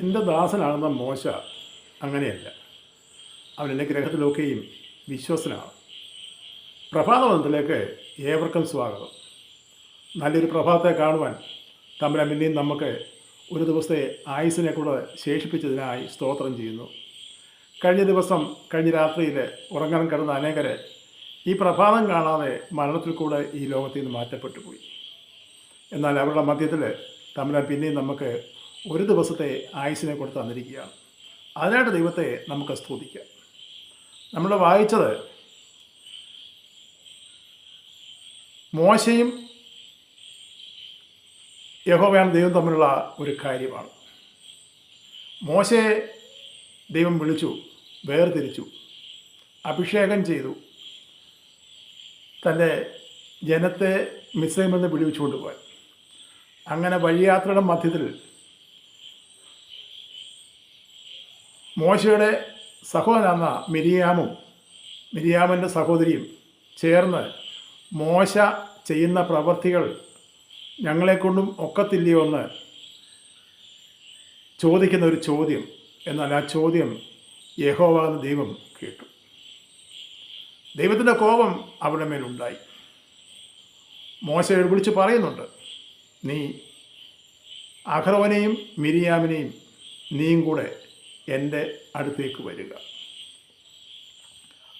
എന്റെ ദാസനാണെന്ന മോശ അങ്ങനെയല്ല. അവൻ എന്റെ ഗ്രഹത്തിലൊക്കെയും വിശ്വസനാണ്. പ്രഭാതവനത്തിലേക്ക് ഏവർക്കും സ്വാഗതം. നല്ലൊരു പ്രഭാതത്തെ കാണുവാൻ തമ്മിലെ പിന്നെയും നമുക്ക് ഒരു ദിവസത്തെ ആയുസിനെ കൂടെ ശേഷിപ്പിച്ചതിനായി സ്തോത്രം ചെയ്യുന്നു. കഴിഞ്ഞ ദിവസം കഴിഞ്ഞ രാത്രിയിൽ ഉറങ്ങാൻ കിടന്ന അനേകരെ ഈ പ്രഭാതം കാണാതെ മരണത്തിൽ കൂടെ ഈ ലോകത്തിൽ നിന്ന് മാറ്റപ്പെട്ടു പോയി. എന്നാൽ അവരുടെ മധ്യത്തിൽ തമ്മിലെ പിന്നെയും നമുക്ക് ഒരു ദിവസത്തെ ആയുസിനെ കൊടുത്ത് തന്നിരിക്കുകയാണ് അതിനായിട്ട് ദൈവത്തെ നമുക്ക് സ്തുതിക്കാം. നമ്മൾ വായിച്ചത് മോശയും യഹോവയാണ് ദൈവം തമ്മിലുള്ള ഒരു കാര്യമാണ്. മോശയെ ദൈവം വിളിച്ചു വേർതിരിച്ചു അഭിഷേകം ചെയ്തു തന്റെ ജനത്തെ മിസ്സൈമെന്ന് വിടുവിച്ചുകൊണ്ട് പോയി. അങ്ങനെ വഴിയാത്രയുടെ മധ്യത്തിൽ മോശയുടെ സഹോദരനാന്ന മിരിയാമും മിരിയാമന്റെ സഹോദരിയും ചേർന്ന് മോശ ചെയ്യുന്ന പ്രവർത്തികൾ ഞങ്ങളെക്കൊണ്ടും ഒക്കത്തില്ലയോ എന്ന് ചോദിക്കുന്ന ഒരു ചോദ്യം. എന്നാൽ ആ ചോദ്യം യഹോവാന്ന് ദൈവം കേട്ടു. ദൈവത്തിന്റെ കോപം അവരുടെ മേലുണ്ടായി മോശ വിളിച്ച് പറയുന്നുണ്ട് നീ അഹ്റോനെയും മിരിയാമിനെയും നീയും കൂടെ എന്റെ അടുത്തേക്ക് വരിക.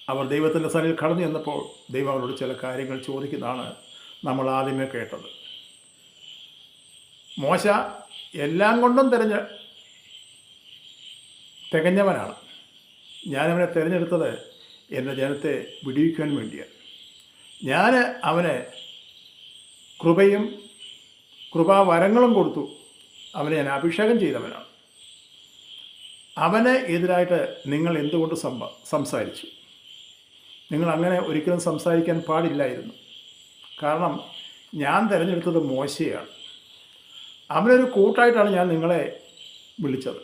അവർ ദൈവത്തിന്റെ സനിൽ കടന്നു ചെന്നപ്പോൾ ദൈവം അവരോട് ചില കാര്യങ്ങൾ ചോദിക്കുന്നതാണ് നമ്മൾ ആദ്യമേ കേട്ടത്. മോശ എല്ലാം കൊണ്ടും തിരഞ്ഞ തികഞ്ഞവനാണ്. ഞാനവനെ തിരഞ്ഞെടുത്തത് എന്റെ ജനത്തെ വിടിവിക്കാൻ വേണ്ടിയാണ്. ഞാൻ അവന് കൃപയും കൃപാവരങ്ങളും കൊടുത്തു. അവനെ ഞാൻ അഭിഷേകം ചെയ്തവനാണ്. അവന് എതിരായിട്ട് നിങ്ങൾ എന്തുകൊണ്ട് സംസാരിച്ചു? നിങ്ങൾ അങ്ങനെ ഒരിക്കലും സംസാരിക്കാൻ പാടില്ലായിരുന്നു. കാരണം ഞാൻ തിരഞ്ഞെടുത്തത് മോശയാണ്. അവനൊരു കൂട്ടായിട്ടാണ് ഞാൻ നിങ്ങളെ വിളിച്ചത്.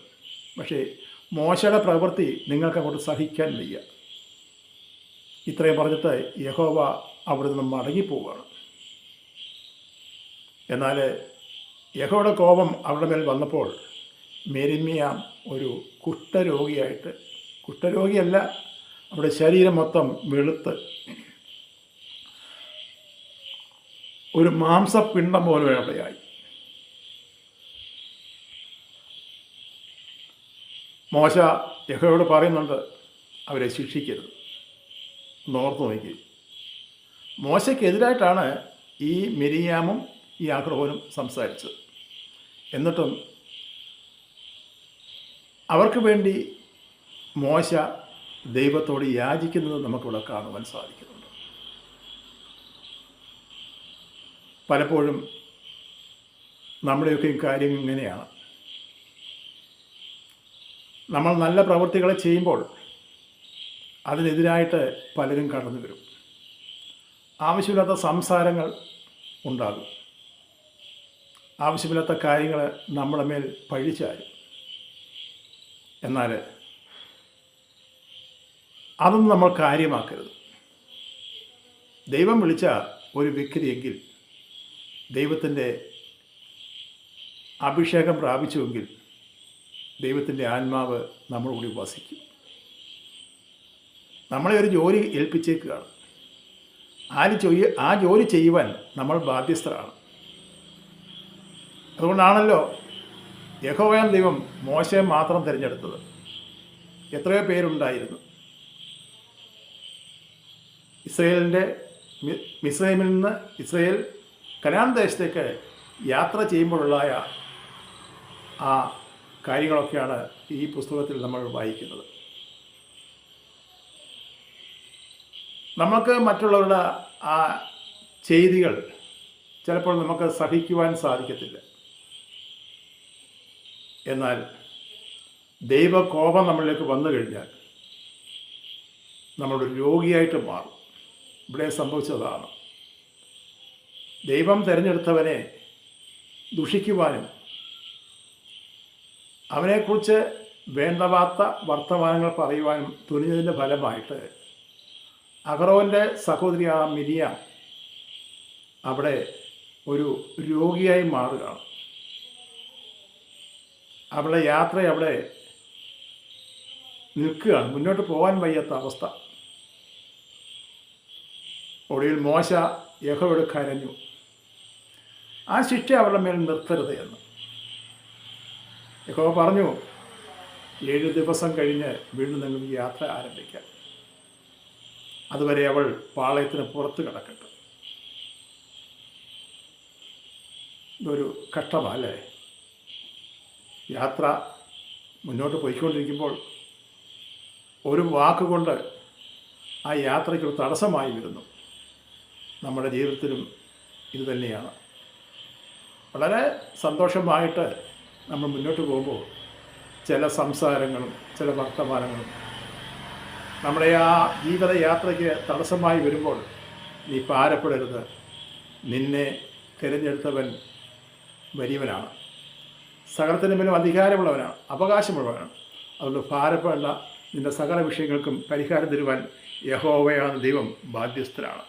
പക്ഷേ മോശയുടെ പ്രവൃത്തി നിങ്ങൾക്ക് അങ്ങോട്ട് സഹിക്കാൻ വയ്യ. ഇത്രയും പറഞ്ഞിട്ട് യഹോവ അവിടെ നിന്ന് മടങ്ങിപ്പോവുകയാണ് എന്നാൽ യഹോയുടെ കോപം അവരുടെ മേൽ വന്നപ്പോൾ മെരിമിയാം ഒരു കുഷ്ഠരോഗിയായിട്ട്. കുഷ്ഠരോഗിയല്ല അവിടെ ശരീരം മൊത്തം വെളുത്ത്. ഒരു മാംസപിണ്ഡം പോലെ അവിടെയായി മോശ യഹോയോട് പറയുന്നുണ്ട് അവരെ ശിക്ഷിക്കരുത്. നോർത്ത് നോക്കി. മോശയ്ക്കെതിരായിട്ടാണ് ഈ മിരിയാമും ഈ ആഗ്രഹവും സംസാരിച്ചത്. എന്നിട്ടും അവർക്ക് വേണ്ടി മോശ ദൈവത്തോട് യാചിക്കുന്നത് നമുക്കിവിടെ കാണുവാൻ സാധിക്കുന്നുണ്ട്. പലപ്പോഴും നമ്മുടെയൊക്കെ കാര്യം ഇങ്ങനെയാണ്. നമ്മൾ നല്ല പ്രവൃത്തികളെ ചെയ്യുമ്പോൾ അതിനെതിരായിട്ട് പലരും കടന്നു വരും. ആവശ്യമില്ലാത്ത സംസാരങ്ങൾ ഉണ്ടാകും. ആവശ്യമില്ലാത്ത കാര്യങ്ങൾ നമ്മളെ മേൽ പഴിച്ചാരും എന്നാൽ അതൊന്നും നമ്മൾ കാര്യമാക്കരുത്. ദൈവം വിളിച്ച ഒരു വ്യക്തിയെങ്കിൽ ദൈവത്തിന്റെ അഭിഷേകം പ്രാപിച്ചുവെങ്കിൽ ദൈവത്തിന്റെ ആത്മാവ് നമ്മളോട് വസിക്കും നമ്മളെ ഒരു ജോലി ഏൽപ്പിച്ചേക്കുകയാണ്. ആര് ചെയ്യ ആ ജോലി ചെയ്യുവാൻ നമ്മൾ ബാധ്യസ്ഥരാണ്. അതുകൊണ്ടാണല്ലോ യഹോവയാൻ ദൈവം മോശയെ മാത്രം തിരഞ്ഞെടുത്തത്. എത്രയോ പേരുണ്ടായിരുന്നു. ഇസ്രയേലിന്റെ മിസ്രൈമിൽ നിന്ന് ഇസ്രയേൽ കനാൻ ദേശത്തേക്ക് യാത്ര ചെയ്യുമ്പോഴുള്ളായ ആ കാര്യങ്ങളൊക്കെയാണ് ഈ പുസ്തകത്തിൽ നമ്മൾ വായിക്കുന്നത്. നമുക്ക് മറ്റുള്ളവരുടെ ആ ചെയ്തികൾ ചിലപ്പോൾ നമുക്ക് സഹിക്കുവാൻ സാധിക്കത്തില്ല. എന്നാൽ ദൈവകോപം നമ്മളിലേക്ക് വന്നു കഴിഞ്ഞാൽ നമ്മളൊരു രോഗിയായിട്ട് മാറും. ഇവിടെ സംഭവിച്ചതാണ്. ദൈവം തിരഞ്ഞെടുത്തവനെ ദുഷിക്കുവാനും അവനെക്കുറിച്ച് വേണ്ടവാത്ത വർത്തമാനങ്ങൾ പറയുവാനും തുനിഞ്ഞതിന്റെ ഫലമായിട്ട് അഹറോന്റെ സഹോദരി ആ മിരിയ അവിടെ ഒരു രോഗിയായി മാറുകയാണ്. അവളുടെ യാത്ര അവിടെ നിൽക്കുകയാണ്. മുന്നോട്ട് പോകാൻ വയ്യാത്ത അവസ്ഥ. ഒടുവിൽ മോശ യഹോയോട് കരഞ്ഞു. ആ ശിക്ഷ അവരുടെ മേൽ നിർത്തരുത് എന്ന്. യഹോ പറഞ്ഞു ഏഴ് ദിവസം കഴിഞ്ഞ് വീണ്ടും നിങ്ങൾക്ക് യാത്ര ആരംഭിക്കാം. അതുവരെ അവൾ പാളയത്തിന് പുറത്ത് കിടക്കട്ടെ. ഇതൊരു കഷ്ടമല്ലേ യാത്ര മുന്നോട്ട് പോയിക്കൊണ്ടിരിക്കുമ്പോൾ ഒരു വാക്കുകൊണ്ട് ആ യാത്രയ്ക്കൊരു തടസ്സമായി വരുന്നു. നമ്മുടെ ജീവിതത്തിലും ഇതുതന്നെയാണ് വളരെ സന്തോഷമായിട്ട് നമ്മൾ മുന്നോട്ട് പോകുമ്പോൾ ചില സംസാരങ്ങളും ചില വർത്തമാനങ്ങളും നമ്മുടെ ആ ജീവിതയാത്രയ്ക്ക് തടസ്സമായി വരുമ്പോൾ നീ പാരപ്പെടരുത്. നിന്നെ തിരഞ്ഞെടുത്തവൻ വലിയവനാണ്. സകലത്തിന് മേലും അധികാരമുള്ളവനാണ് അവകാശമുള്ളവനാണ്. അതുകൊണ്ട് ഭാരപ്പെടേണ്ട നിന്റെ സകല വിഷയങ്ങൾക്കും പരിഹാരം തരുവാൻ യഹോവയാണ് ദൈവം ബാധ്യസ്ഥനാണ്.